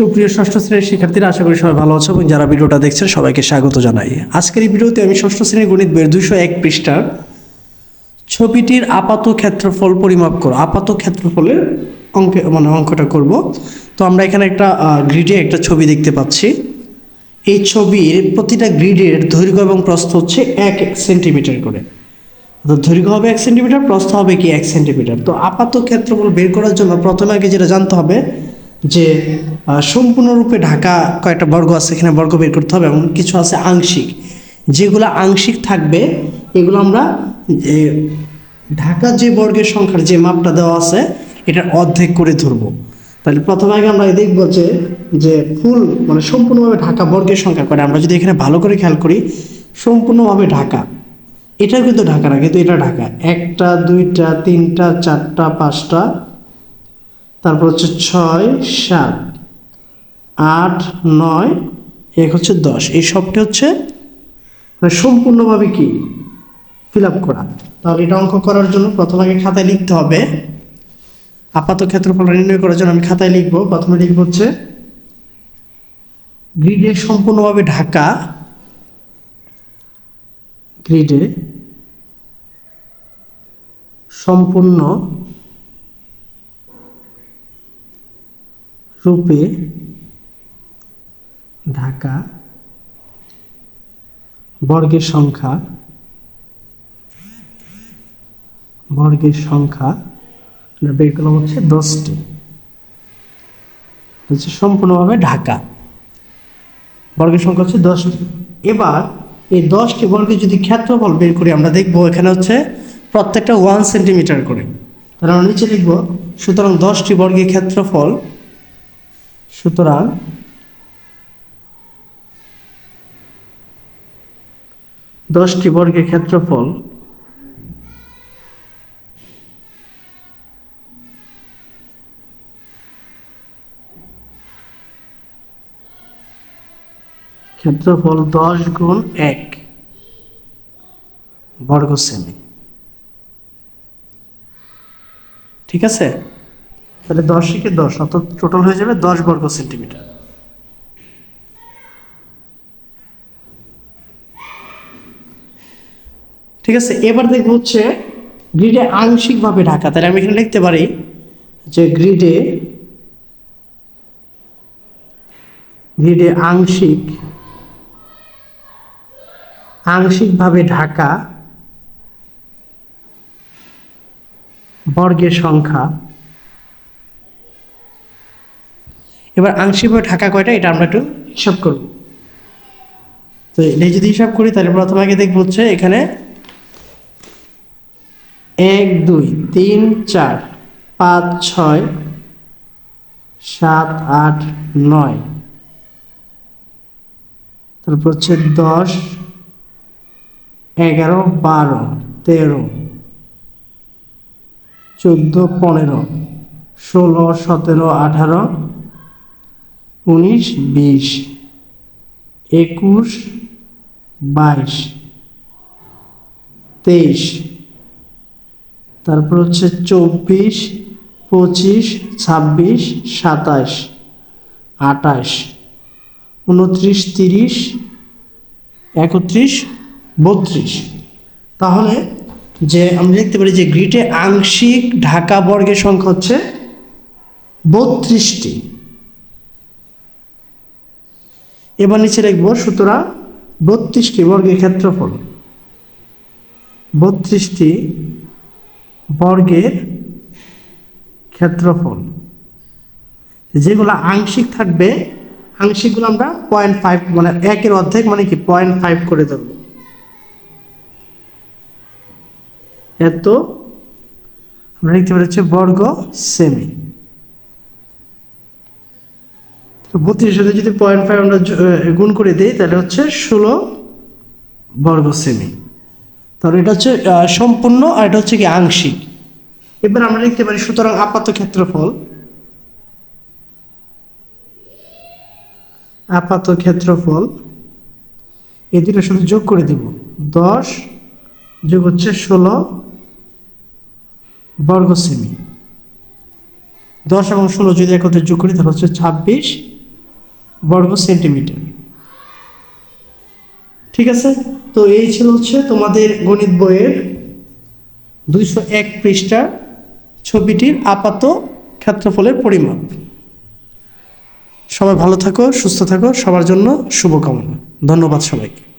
সুপ্রিয় ষষ্ঠ শ্রেণির শিক্ষার্থীরা, আশা করি সবাই ভালো আছো এবং যারা ভিডিওটা দেখছেন, সবাইকে স্বাগত জানাই। আজকের এই ভিডিওতে আমি ষষ্ঠ শ্রেণির গণিত বইয়ের দুইশো এক পৃষ্ঠার ছবিটির আপাত ক্ষেত্রফল পরিমাপ করো আপাত ক্ষেত্রফলের অঙ্কে মানে অঙ্কটা করব। তো আমরা এখানে একটা গ্রিডে একটা ছবি দেখতে পাচ্ছি। এই ছবির প্রতিটা গ্রিডের দৈর্ঘ্য এবং প্রস্থ হচ্ছে এক সেন্টিমিটার করে। তো দৈর্ঘ্য হবে এক সেন্টিমিটার, প্রস্থ হবে কি এক সেন্টিমিটার? তো আপাত ক্ষেত্রফল বের করার জন্য প্রথমে আগে যেটা জানতে হবে যে সম্পূর্ণরূপে ঢাকা কয়েকটা বর্গ আছে, এখানে বর্গ বের করতে হবে এবং কিছু আছে আংশিক। যেগুলো আংশিক থাকবে, এগুলো আমরা ঢাকা যে বর্গের সংখ্যার যে মাপটা দেওয়া আছে, এটার অর্ধেক করে ধরবো। তাহলে প্রথমে আগে আমরা দেখব যে যে ফুল মানে সম্পূর্ণভাবে ঢাকা বর্গের সংখ্যা করে আমরা যদি এখানে ভালো করে খেয়াল করি, সম্পূর্ণভাবে ঢাকা। এটা কিন্তু ঢাকা না, কিন্তু এটা ঢাকা। একটা, দুইটা, তিনটা, চারটা, পাঁচটা তারপর হচ্ছে ছয়, সাত, আট, নয়, এক হচ্ছে দশ। এই সবটি হচ্ছে মানে সম্পূর্ণভাবে কি? ফিল আপ করা। তাহলে এটা অঙ্ক করার জন্য প্রথম আগে খাতায় লিখতে হবে। আপাত ক্ষেত্রফল নির্ণয় করার জন্য আমি খাতায় লিখব। প্রথমে লিখব হচ্ছে গ্রিডে সম্পূর্ণভাবে ঢাকা। গ্রিডে সম্পূর্ণ রূপে ঢাকা, বর্গের সংখ্যা বর্গের সংখ্যা বের করলাম হচ্ছে দশটি। হচ্ছে সম্পূর্ণভাবে ঢাকা। বর্গের সংখ্যা হচ্ছে দশটি। এবার এই দশটি বর্গের যদি ক্ষেত্রফল বের করি, আমরা দেখব এখানে হচ্ছে প্রত্যেকটা ওয়ান সেন্টিমিটার করে। তাহলে আমরা নিচে লিখব, সুতরাং দশটি বর্গের ক্ষেত্রফল সুতরাং দশটি বর্গের ক্ষেত্রফল ক্ষেত্রফল দশ গুণ এক বর্গ সেমি ঠিক আছে? তাহলে দশ থেকে দশ, অর্থাৎ টোটাল হয়ে যাবে দশ বর্গ সেন্টিমিটার ঠিক আছে, এবার দেখব হচ্ছে গ্রিডে আংশিকভাবে ঢাকা। তাহলে আমি এখানে লিখতে পারি যে গ্রিডে গ্রিডে আংশিক, আংশিকভাবে ঢাকা বর্গের সংখ্যা এবার আংশিকভাবে ঢাকা কয়টা, এটা আমরা একটু হিসাব করব। তো এটা যদি হিসাব করি, তাহলে প্রথম আগে দেখব হচ্ছে এখানে এক, দুই, তিন, চার, পাঁচ, ছয়, সাত, আট, নয়। তারপর হচ্ছে দশ, এগারো, বারো, তেরো, চোদ্দ, পনেরো, ষোলো, সতেরো, আঠারো উনিশ, বিশ, একুশ, বাইশ, তেইশ, তারপর হচ্ছে চব্বিশ, পঁচিশ, ছাব্বিশ, সাতাশ আটাশ উনত্রিশ, তিরিশ, একত্রিশ, বত্রিশ। তাহলে যে আমরা দেখতে পারি যে গ্রিটে আংশিক ঢাকা বর্গের সংখ্যা হচ্ছে বত্রিশটি। এবার নিচে লিখব সুতরাং বত্রিশটি বর্গের ক্ষেত্রফল। বত্রিশটি বর্গের ক্ষেত্রফল। যেগুলো আংশিক থাকবে, আংশিকগুলো আমরা পয়েন্ট ফাইভ মানে একের অর্ধেক মানে কি পয়েন্ট ফাইভ করে দেব এত আমরা লিখতে পারি হচ্ছে বর্গ সেমি তো বত্রিশ সাথে যদি পয়েন্ট ফাইভ আমরা গুণ করে দিই, তাহলে হচ্ছে ষোলো বর্গ সেমি তাহলে এটা হচ্ছে সম্পূর্ণ আর এটা হচ্ছে কি আংশিক। এবার আমরা লিখতে পারি সুতরাং আপাত ক্ষেত্রফল। আপাত ক্ষেত্রফল, এই দুটো শুধু যোগ করে দিব। দশ যোগ হচ্ছে ষোলো বর্গ সেমি দশ এবং ষোলো যদি একত্রে যোগ করি, তাহলে হচ্ছে ছাব্বিশ বর্গ সেন্টিমিটার। ঠিক আছে? তো এই ছিল হচ্ছে তোমাদের গণিত বইয়ের দুইশো এক পৃষ্ঠা ছবিটির আপাত ক্ষেত্রফলের পরিমাপ। সবাই ভালো থাকো, সুস্থ থাকো, সবার জন্য শুভকামনা। ধন্যবাদ সবাইকে।